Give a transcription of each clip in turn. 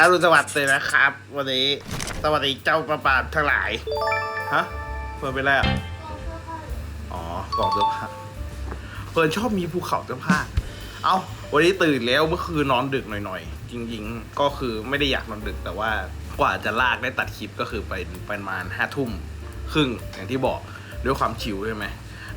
อรุณสวัสดิ์เลยนะครับ วันนี้สวัสดีเจ้าประปาทั้งหลาย ฮะเฟิร์นเป็นไรอะ อ๋อกล่องเสื้อผ้าเฟิร์นชอบมีภูเขาเสื้อผ้า เอาวันนี้ตื่นแล้วเมื่อคืนนอนดึกหน่อยๆ จริง ๆ ก็คือไม่ได้อยากนอนดึกแต่ว่ากว่าจะลากได้ตัดคลิปก็คือไปประมาณห้าทุ่มครึ่งอย่างที่บอกด้วยความชิวใช่ไหม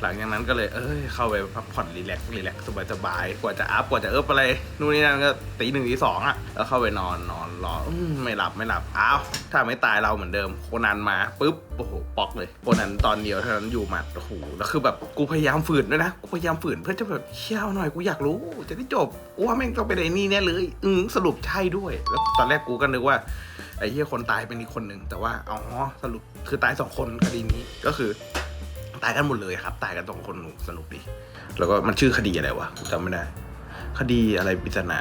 หลังจากนั้นก็เลยเอ้ยเข้าไปพักผ่อนรีแลกซ์รีแลกซ์สบายๆกว่าจะอัพกว่าจะเอิบอะไรนู่นนี่นั่นก็ตีหนึ่งตีสองอะแล้วเข้าไปนอนนอนรออืมไม่หลับไม่หลับอ้าวถ้าไม่ตายเราเหมือนเดิม โคนันมาปุ๊บโอ้โหปอกเลยโคนันตอนเดียวเท่านั้นอยู่หมัดโอ้โหแล้วคือแบบกูพยายามฝืนด้วยนะกูพยายามฝืนเพื่อจะแบบเชี่ยวหน่อยกูอยากรู้ จะได้จบว่าแม่งต้องเป็นไอ้นี่แน่เลยอืมสรุปใช่ด้วยแล้วตอนแรกกูก็นึกว่าไอ้เหี้ยคนตายเป็นอีกคนหนึ่งแต่ว่าอ๋อสรุปคือตายสองคนคดีนี้ก็คือ ตายกันหมดเลยครับ ตายกันสองคนสนุกดี แล้วก็มันชื่อคดีอะไรวะกูจำไม่ได้ คดีอะไรปริศนา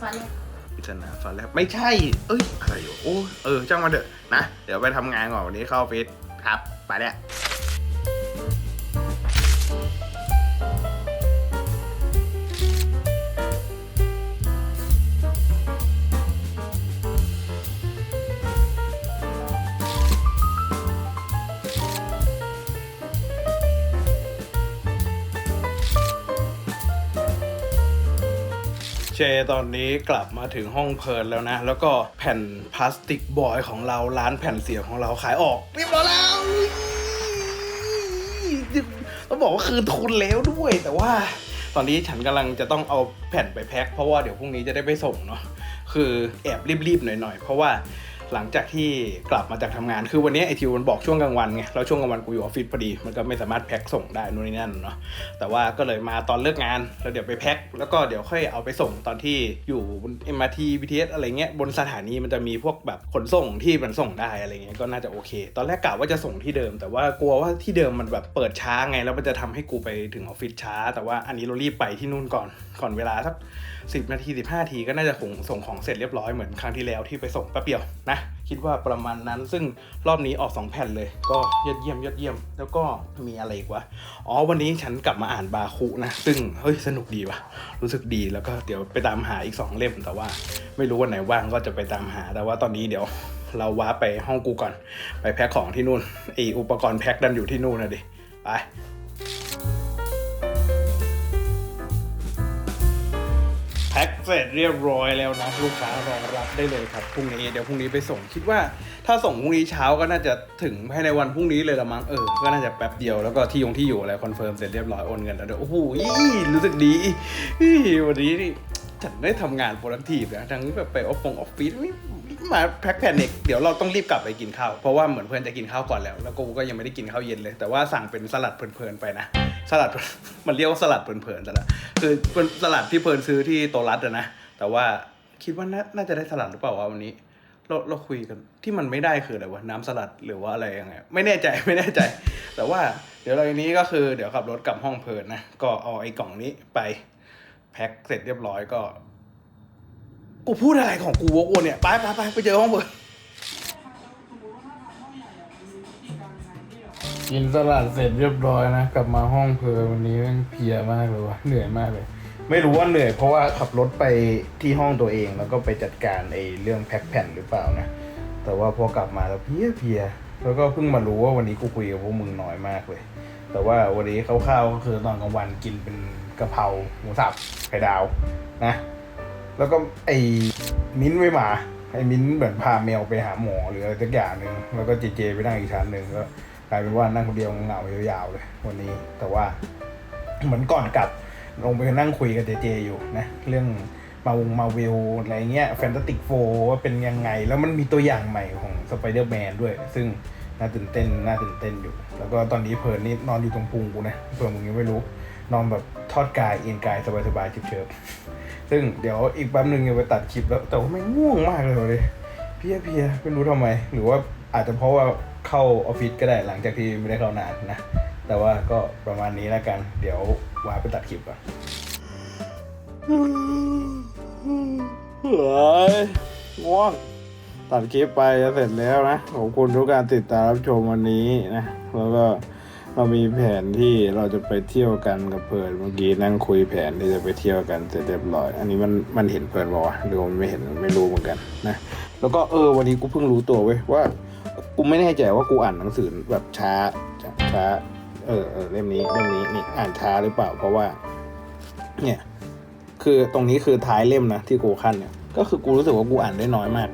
ฟันเลยปริศนาฟ้าแลบไม่ใช่ เอ้ยอะไรอยู่โอ้เออจ้างมาเถอะนะ เดี๋ยวไปทำงานก่อนวันนี้เข้าออฟฟิศครับ ไปแล้ว เชตอนนี้กลับมาถึงห้องเพลินแล้วนะ แล้วก็แผ่นพลาสติกบอยของเราร้านแผ่นเสียงของเราขายออก เรียบร้อยแล้วต้องบอกว่าคืนทุนแล้วด้วย แต่ว่าตอนนี้ฉันกำลังจะต้องเอาแผ่นไปแพ็คเพราะว่าเดี๋ยวพรุ่งนี้จะได้ไปส่งเนาะคือแอบรีบๆหน่อยๆ เพราะว่า หลังจากที่กลับมาจากทำงาน คือวันนี้ไอทิวมันบอกช่วงกลางวันไงแล้วช่วงกลางวันกูอยู่ออฟฟิศพอดี มันก็ไม่สามารถแพ็คส่งได้นู่นนี่นั่นเนาะ แต่ว่าก็เลยมาตอนเลิกงาน แล้วเดี๋ยวไปแพ็ค แล้วก็เดี๋ยวค่อยเอาไปส่งตอนที่อยู่บน MRT BTS อะไรเงี้ย บนสถานีมันจะมีพวกแบบขนส่งที่มันส่งได้อะไรเงี้ย ก็น่าจะโอเค ตอนแรกกะว่าจะส่งที่เดิม แต่ว่ากลัวว่าที่เดิมมันแบบเปิดช้าไง แล้วมันจะทำให้กูไปถึงออฟฟิศช้า แต่ว่าอันนี้เรารีบไปที่นู่นก่อน ก่อนเวลาสักสิบนาทีสิบห้าทีก็น่าจะคงส่งของเสร็จเรียบร้อยเหมือนครั้งที่แล้วที่ไปส่งแป๊บเดียวนะคิดว่าประมาณนั้น ซึ่งรอบนี้ออก 2 แผ่นเลย ก็ยอดเยี่ยมยอดเยี่ยม แล้วก็มีอะไรอีกวะ อ๋อ วันนี้ฉันกลับมาอ่านบาคุนะ ซึ่ง เฮ้ย สนุกดีวะรู้สึกดี แล้วก็เดี๋ยวไปตามหาอีก 2 เล่ม แต่ว่าไม่รู้วันไหนว่างก็จะไปตามหา แต่ว่าตอนนี้เดี๋ยวเราว้าไปห้องกูก่อน ไปแพ็คของที่นู่นไออุปกรณ์แพ็คดันอยู่ที่นู่นนะดิ ไป พ็คเสร็จเรียบร้อยแล้วนะลูกค้ารอรับได้เลยครับพรุ่งนี้เดี๋ยวพรุ่งนี้ไปส่งคิดว่า ถ้าส่งพรุ่งนี้เช้าก็น่าจะถึงภายในวันพรุ่งนี้เลยละมั้งเออก็น่าจะแป๊บเดียวแล้วก็ที่ยงที่อยู่อะไรคอนเฟิร์มเสร็จเรียบร้อยโอนเงินแล้วเดี๋ยวโอ้โหรู้สึกดีวันนี้นี่ฉันได้ทำงานโปรดักทีฟนะทั้งแบบไปออฟฟงออฟฟิศมาแพ็คแพนิกเดี๋ยวเราต้องรีบกลับไปกินข้าวเพราะว่าเหมือนเพื่อนจะกินข้าวก่อนแล้ว แล้วกูก็ยังไม่ได้กินข้าวเย็นเลย แต่ว่าสั่งเป็นสลัดเพลินๆไปนะ สลัด มันเรียกว่าสลัดเพลินๆแต่ละคือเป็นสลัดที่เพลินซื้อที่โตรัสอะนะแต่ว่าคิดว่าน่าจะได้สลัดหรือเปล่าวะวันนี้ เราเราคุยกันที่มันไม่ได้คืออะไรวะน้ำสลัดหรือว่าอะไรยังไงไม่แน่ใจไม่แน่ใจ แต่ว่าเดี๋ยวเราอันนี้ก็คือเดี๋ยวขับรถกลับห้องเพลินนะก็เอาไอ้กล่องนี้ไปแพ็คเสร็จเรียบร้อยก็กูพูดอะไรของกูวกวนเนี่ยไปไปไปไปเจอห้องเพลิ กินสลัดเสร็จเรียบร้อยนะ กลับมาห้องเพลวันนี้แม่งเพลียมากเลยวะเหนื่อยมากเลย ไม่รู้ว่าเหนื่อยเพราะว่าขับรถไปที่ห้องตัวเองแล้วก็ไปจัดการไอ้เรื่องแพ็คแผ่นหรือเปล่านะ แต่ว่าพอกลับมาแล้วเพลียเพลียแล้วก็เพิ่งมารู้ว่าวันนี้กูคุยกับพวกมึงน้อยมากเลย แต่ว่าวันนี้คร่าวๆก็คือตอนกลางวันกินเป็นกะเพราหมูสับไข่ดาวนะ แล้วก็ไอ้มิ้นไม่มาไอ้มิ้นเหมือนพาแมวไปหาหมอหรืออะไรสักอย่างหนึ่งแล้วก็เจเจไปนั่งอีกชั้นหนึ่งก็ กลายเป็นว่านั่งคนเดียวเหงาๆยาวๆเลย วันนี้ แต่ว่าเหมือนก่อนกลับลงไปนั่งคุยกับเจเจอยู่นะ เรื่องมาวงมาเวลอะไรเงี้ยแฟนตาติกโฟว่าเป็นยังไง แล้วมันมีตัวอย่างใหม่ของสไปเดอร์แมนด้วย ซึ่งน่าตื่นเต้นน่าตื่นเต้นอยู่ แล้วก็ตอนนี้เพลินนี่นอนอยู่ตรงพุงกูนะเผื่อมึงยังไม่รู้ นอนแบบทอดกายเอ็นกายสบายๆเชิบๆซึ่งเดี๋ยวอีกแป๊บนึงจะไปตัดคลิปแล้วแต่ว่าไม่ง่วงมากเลยเลยเพียเพียไม่รู้ทำไม หรือว่าอาจจะเพราะว่า เข้าออฟฟิศก็ได้หลังจากที่ไม่ได้เข้านานนะ แต่ว่าก็ประมาณนี้แล้วกัน เดี๋ยววาไปตัดคลิปก่อนเฮ้ยง่วงตัดคลิปไปจะเสร็จแล้วนะ ขอบคุณทุกการติดตามรับชมวันนี้นะ แล้วก็เรามีแผนที่เราจะไปเที่ยวกันกับเพิร์นเมื่อกี้นั่งคุยแผนที่จะไปเที่ยวกันเสร็จเรียบร้อย อันนี้มันมันเห็นเพิร์นบอกว่าหรือว่ามันไม่เห็นไม่รู้เหมือนกันนะ แล้วก็เออวันนี้กูเพิ่งรู้ตัวเว้ยว่า ไม่แน่ใจว่ากูอ่านหนังสือแบบช้าช้า เออเออเล่มนี้เล่มนี้นี่อ่านช้าหรือเปล่า เพราะว่า เนี่ย คือตรงนี้คือท้ายเล่มนะที่กูขั้นเนี่ย ก็คือกูรู้สึกว่ากูอ่านได้น้อยมาก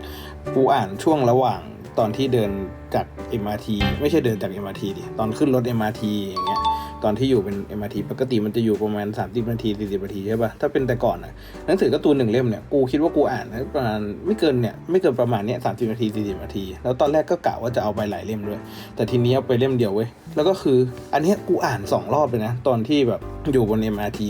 กูอ่านช่วงระหว่างตอนที่เดินจาก MRT ไม่ใช่เดินจาก MRT ดิตอนขึ้นรถ MRT อย่างเงี้ย ตอนที่อยู่เป็น MRT ปกติมันจะอยู่ประมาณ 30 นาที 40 นาทีใช่ป่ะ ถ้าเป็นแต่ก่อนนะหนังสือการ์ตูนหนึ่งเล่มเนี่ย กูคิดว่ากูอ่านประมาณไม่เกินเนี่ยไม่เกินประมาณเนี้ย30นาที 40 นาที แล้วตอนแรกก็กะว่าจะเอาไปหลายเล่มด้วย แต่ทีนี้เอาไปเล่มเดียวเว้ย แล้วก็คืออันนี้กูอ่านสองรอบเลยนะ ตอนที่แบบอยู่บน MRT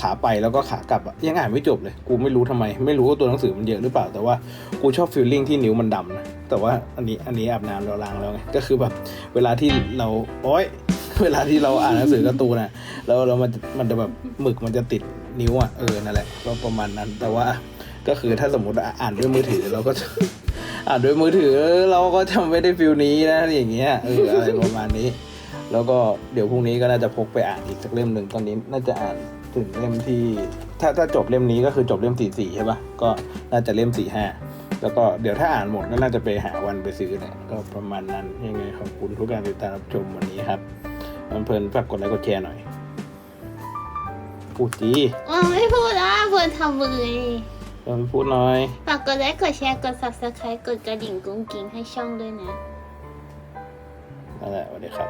ขาไปแล้วก็ขากลับอะยังอ่านไม่จบเลย กูไม่รู้ทำไม ไม่รู้ว่าตัวหนังสือมันเยอะหรือเปล่า แต่ว่ากูชอบฟีลลิ่งที่นิ้วมันดำนะ แต่ว่าอันนี้อันนี้อาบน้ำแล้วล้างแล้วไง ก็คือแบบเวลาที่เราโอ๊ย เวลาที่เราอ่านหนังสือการ์ตูนน่ะแล้วแล้วมันมันจะแบบหมึกมันจะติดนิ้วอะเออนั่นแหละก็ประมาณนั้น แต่ว่าก็คือถ้าสมมติอ่านด้วยมือถือเราก็อ่านด้วยมือถือเราก็จะไม่ได้ฟิลนี้นะอย่างเงี้ยเอออะไรประมาณนี้ แล้วก็เดี๋ยวพรุ่งนี้ก็น่าจะพกไปอ่านอีกสักเล่มหนึ่งตอนนี้น่าจะอ่านถึงเล่มที่ ถ้าถ้าจบเล่มนี้ก็คือจบเล่มสี่สี่ใช่ปะก็น่าจะเล่มสี่ห้าแล้วก็เดี๋ยวถ้าอ่านหมดก็น่าจะไปหาวันไปซื้อเนี่ยก็ประมาณนั้นยังไงขอบคุณทุกการติดตามรับชมวันนี้ครับ มันเพลินฝากกดไลค์กดแชร์หน่อย พูดจีอ๋อไม่พูดละเพื่อนทำมือเพิ่นพูดหน่อยฝากกดไลค์กดแชร์กด subscribe กดกระดิ่งกุ้งกิ้งให้ช่องด้วยนะ นั่นแหละสวัสดีครับ